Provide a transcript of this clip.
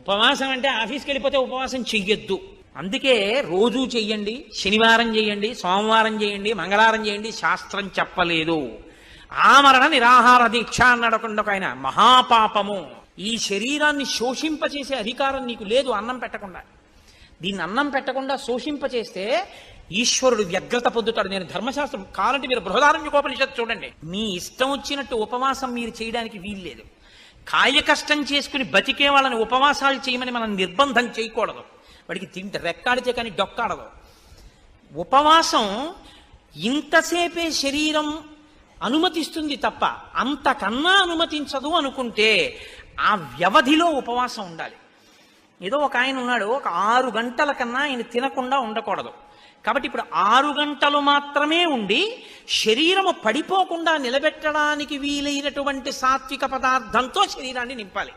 ఉపవాసం అంటే ఆఫీస్కి వెళ్ళిపోతే ఉపవాసం చెయ్యొద్దు. అందుకే రోజు చెయ్యండి శనివారం చేయండి సోమవారం చేయండి మంగళవారం చేయండి శాస్త్రం చెప్పలేదు. ఆమరణ నిరాహార దీక్ష అన్నడకుండా ఒక ఆయన. మహాపాపము. ఈ శరీరాన్ని శోషింపచేసే అధికారం నీకు లేదు అన్నం పెట్టకుండా. దీన్ని అన్నం పెట్టకుండా శోషింపచేస్తే ఈశ్వరుడు వ్యగ్రత పొందుతాడు. నేను ధర్మశాస్త్రం కావాలంటే మీరు బృహదారణ్యకోపనిషత్తు చూడండి. మీ ఇష్టం వచ్చినట్టు ఉపవాసం మీరు చేయడానికి వీల్లేదు. కాయ కష్టం చేసుకుని బతికే వాళ్ళని ఉపవాసాలు చేయమని మనం నిర్బంధం చేయకూడదు. వాడికి తింటే రెక్కాడితే కానీ డొక్కాడదు. ఉపవాసం ఇంతసేపే శరీరం అనుమతిస్తుంది తప్ప అంతకన్నా అనుమతించదు అనుకుంటే ఆ వ్యవధిలో ఉపవాసం ఉండాలి. ఏదో ఒక ఆయన ఉన్నాడు ఒక ఆరు గంటల కన్నా ఆయన తినకుండా ఉండకూడదు. కాబట్టి ఇప్పుడు ఆరు గంటలు మాత్రమే ఉండి శరీరము పడిపోకుండా నిలబెట్టడానికి వీలైనటువంటి సాత్విక పదార్థంతో శరీరాన్ని నింపాలి.